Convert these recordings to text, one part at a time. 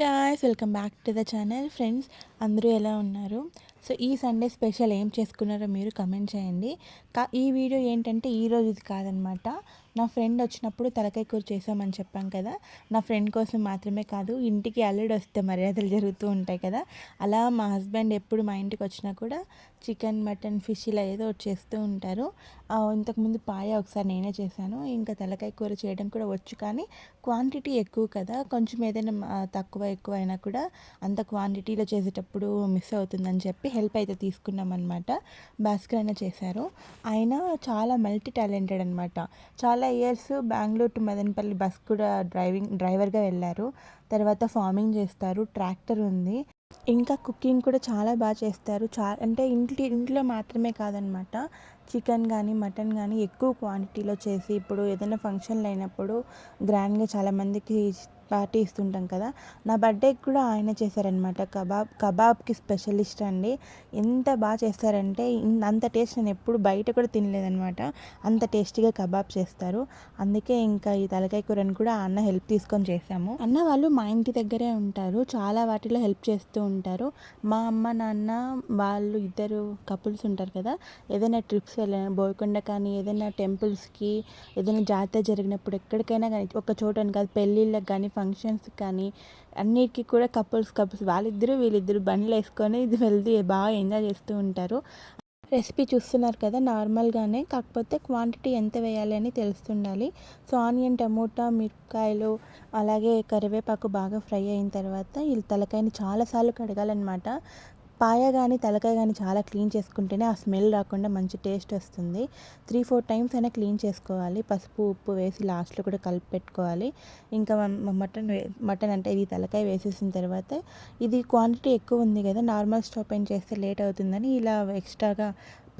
Guys welcome back to the channel friends అందరూ ఎలా ఉన్నారు? సో ఈ సండే స్పెషల్ ఏం చేసుకున్నారో మీరు కమెంట్ చేయండి. కా ఈ వీడియో ఏంటంటే ఈ రోజుది కాదనమాట. నా ఫ్రెండ్ వచ్చినప్పుడు తలకాయ కూర చేసామని చెప్పాం కదా. నా ఫ్రెండ్ కోసం మాత్రమే కాదు ఇంటికి అల్లుడు వస్తే మర్యాదలు జరుగుతూ ఉంటాయి కదా. అలా మా హస్బెండ్ ఎప్పుడు మా ఇంటికి వచ్చినా కూడా చికెన్ మటన్ ఫిష్ ఇలా ఏదో ఒకటి చేస్తూ ఉంటారు. ఇంతకుముందు పాయ ఒకసారి నేనే చేశాను. ఇంకా తలకాయ కూర చేయడం కూడా వచ్చు కానీ క్వాంటిటీ ఎక్కువ కదా. కొంచెం ఏదైనా తక్కువ ఎక్కువ అయినా కూడా అంత క్వాంటిటీలో చేసేటప్పుడు మిస్ అవుతుందని చెప్పి హెల్ప్ అయితే తీసుకున్నాం అనమాట భాస్కర్ అన్న చేశారు. ఆయన చాలా మల్టీ టాలెంటెడ్ అనమాట చాలా years Bengaluru to Madanapalle bus కూడా డ్రైవింగ్ డ్రైవర్గా వెళ్ళారు. తర్వాత ఫార్మింగ్ చేస్తారు. ట్రాక్టర్ ఉంది. ఇంకా కుకింగ్ కూడా చాలా బాగా చేస్తారు. చా అంటే ఇంటి ఇంట్లో మాత్రమే కాదనమాట చికెన్ కానీ మటన్ కానీ ఎక్కువ క్వాంటిటీలో చేసి ఇప్పుడు ఏదైనా ఫంక్షన్లు అయినప్పుడు గ్రాండ్గా చాలామందికి పార్టీ ఇస్తుంటాం కదా. నా బర్త్డేకి కూడా ఆయన చేశారనమాట కబాబ్ కబాబ్కి స్పెషలిస్ట్ అండి. ఎంత బాగా చేస్తారంటే అంత టేస్ట్ నేను ఎప్పుడు బయట కూడా తినలేదనమాట అంత టేస్టీగా కబాబ్ చేస్తారు. అందుకే ఇంకా ఈ తలకాయ కూరని కూడా ఆ అన్న హెల్ప్ తీసుకొని చేశాము. అన్న వాళ్ళు మా ఇంటి దగ్గరే ఉంటారు. చాలా వాటిలో హెల్ప్ చేస్తూ ఉంటారు. మా అమ్మ నాన్న వాళ్ళు ఇద్దరు కపుల్స్ ఉంటారు కదా. ఏదైనా ట్రిప్స్ వెళ్ళిన బోయకొండ కానీ ఏదైనా టెంపుల్స్కి ఏదైనా జాతర జరిగినప్పుడు ఎక్కడికైనా కానీ ఒక చోట కాదు పెళ్ళిళ్ళకి కానీ ఫంక్షన్స్ కానీ అన్నిటికీ కూడా కపుల్స్ కపుల్స్ వాళ్ళిద్దరూ వీళ్ళిద్దరు బండ్లు వేసుకొని ఇది వెళ్తూ బాగా ఎంజాయ్ చేస్తూ ఉంటారు. రెసిపీ చూస్తున్నారు కదా నార్మల్గానే కాకపోతే క్వాంటిటీ ఎంత వేయాలి అని తెలుస్తుండాలి. సో ఆనియన్ టమోటా మిరపకాయలు అలాగే కరివేపాకు బాగా ఫ్రై అయిన తర్వాత ఈ తలకాయని చాలాసార్లు కడగాలన్నమాట. పాయ కానీ తలకాయ కానీ చాలా క్లీన్ చేసుకుంటేనే ఆ స్మెల్ రాకుండా మంచి టేస్ట్ వస్తుంది. త్రీ ఫోర్ టైమ్స్ అయినా క్లీన్ చేసుకోవాలి. పసుపు ఉప్పు వేసి లాస్ట్లో కూడా కలిపి పెట్టుకోవాలి. ఇంకా మటన్ మటన్ అంటే ఇది తలకాయ వేసేసిన తర్వాత ఇది క్వాంటిటీ ఎక్కువ ఉంది కదా నార్మల్ స్టవ్ పైన చేస్తే లేట్ అవుతుందని ఇలా ఎక్స్ట్రాగా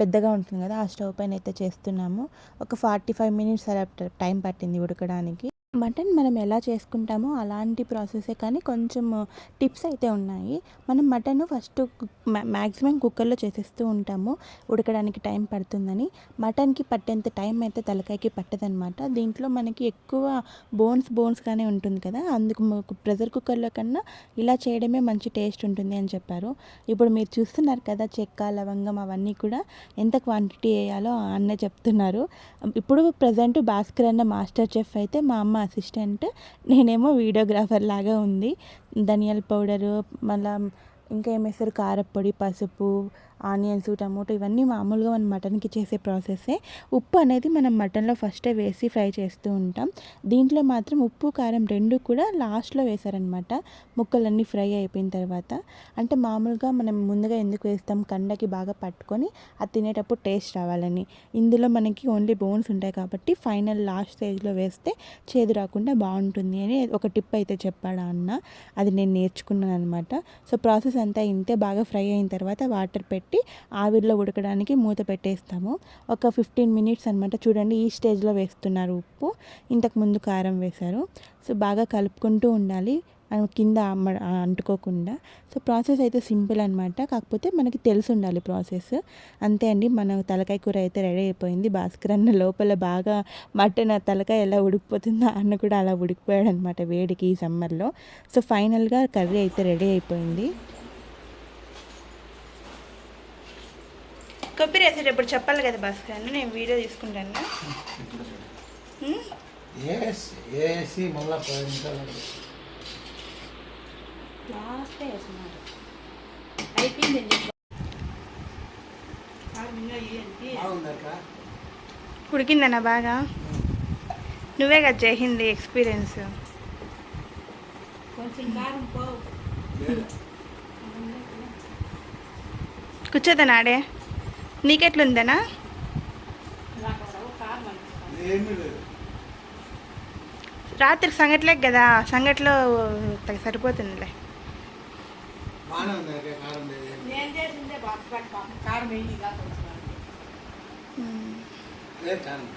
పెద్దగా ఉంటుంది కదా ఆ స్టవ్ పైన అయితే చేస్తున్నాము. ఒక ఫార్టీ ఫైవ్ మినిట్స్ అలా టైం పట్టింది ఉడకడానికి. మటన్ మనం ఎలా చేసుకుంటామో అలాంటి ప్రాసెసే కానీ కొంచెం టిప్స్ అయితే ఉన్నాయి. మనం మటన్ ఫస్ట్ మ్యాక్సిమం కుక్కర్లో చేసేస్తూ ఉంటాము. ఉడకడానికి టైం పడుతుందని. మటన్కి పట్టేంత టైం అయితే తలకాయకి పట్టదనమాట దీంట్లో మనకి ఎక్కువ బోన్స్ బోన్స్గానే ఉంటుంది కదా. అందుకు ప్రెషర్ కుక్కర్లో కన్నా ఇలా చేయడమే మంచి టేస్ట్ ఉంటుంది అని చెప్పారు. ఇప్పుడు మీరు చూస్తున్నారు కదా చెక్క లవంగం అవన్నీ కూడా ఎంత క్వాంటిటీ వేయాలో అన్నే అన్న చెప్తున్నారు. ఇప్పుడు ప్రజెంట్ భాస్కర్ అన్న మాస్టర్ చెఫ్ అయితే మా అమ్మ అసిస్టెంట్ నేనేమో వీడియోగ్రాఫర్ లాగా ఉంది. ధనియాల పౌడరు మళ్ళీ ఇంకా ఏమేస్తారు కారప్పొడి పసుపు ఆనియన్స్ టమోటో ఇవన్నీ మామూలుగా మనం మటన్కి చేసే ప్రాసెస్సే. ఉప్పు అనేది మనం మటన్లో ఫస్టే వేసి ఫ్రై చేస్తూ ఉంటాం. దీంట్లో మాత్రం ఉప్పు కారం రెండు కూడా లాస్ట్లో వేశారనమాట. ముక్కలన్నీ ఫ్రై అయిపోయిన తర్వాత. అంటే మామూలుగా మనం ముందుగా ఎందుకు వేస్తాం? కండకి బాగా పట్టుకొని అది తినేటప్పుడు టేస్ట్ రావాలని. ఇందులో మనకి ఓన్లీ బోన్స్ ఉంటాయి కాబట్టి ఫైనల్ లాస్ట్ స్టేజ్లో వేస్తే చేదు రాకుండా బాగుంటుంది అని ఒక టిప్ అయితే చెప్పాడా అన్న. అది నేను నేర్చుకున్నాను అనమాట సో ప్రాసెస్ అంతా ఇంతే. బాగా ఫ్రై అయిన తర్వాత వాటర్ పెట్టి ఆవిరిలో ఉడకడానికి మూత పెట్టేస్తాము. ఒక ఫిఫ్టీన్ మినిట్స్ అనమాట చూడండి ఈ స్టేజ్లో వేస్తున్నారు ఉప్పు. ఇంతకు ముందు కారం వేశారు. సో బాగా కలుపుకుంటూ ఉండాలి. కింద అమ్మ అంటుకోకుండా. సో ప్రాసెస్ అయితే సింపుల్ అనమాట కాకపోతే మనకి తెలిసి ఉండాలి ప్రాసెస్. అంతే అండి. మన తలకాయ కూర అయితే రెడీ అయిపోయింది. భాస్కర్ అన్న లోపల బాగా మటన్ తలకాయ ఎలా ఉడికిపోతుందో అన్న కూడా అలా ఉడికిపోయాడు అనమాట వేడికి ఈ సమ్మర్లో. సో ఫైనల్గా కర్రీ అయితే రెడీ అయిపోయింది. కొబ్బరి వేసేటప్పుడు చెప్పాలి కదా భాస్కర్ అన్న నేను వీడియో తీసుకుంటాను. మళ్ళా పది నిమిషాలు. లాస్ట్ బాగుందక్క. ఉడికిందన్న బాగా? నువ్వే కదా చేసింది ఎక్స్పీరియన్స్. కూర్చోదనా ఆడే. నీకెట్లుందనా రాత్రికి సంగట్లేక కదా సంగట్లో తగ్గ సరిపోతుందిలే కారం.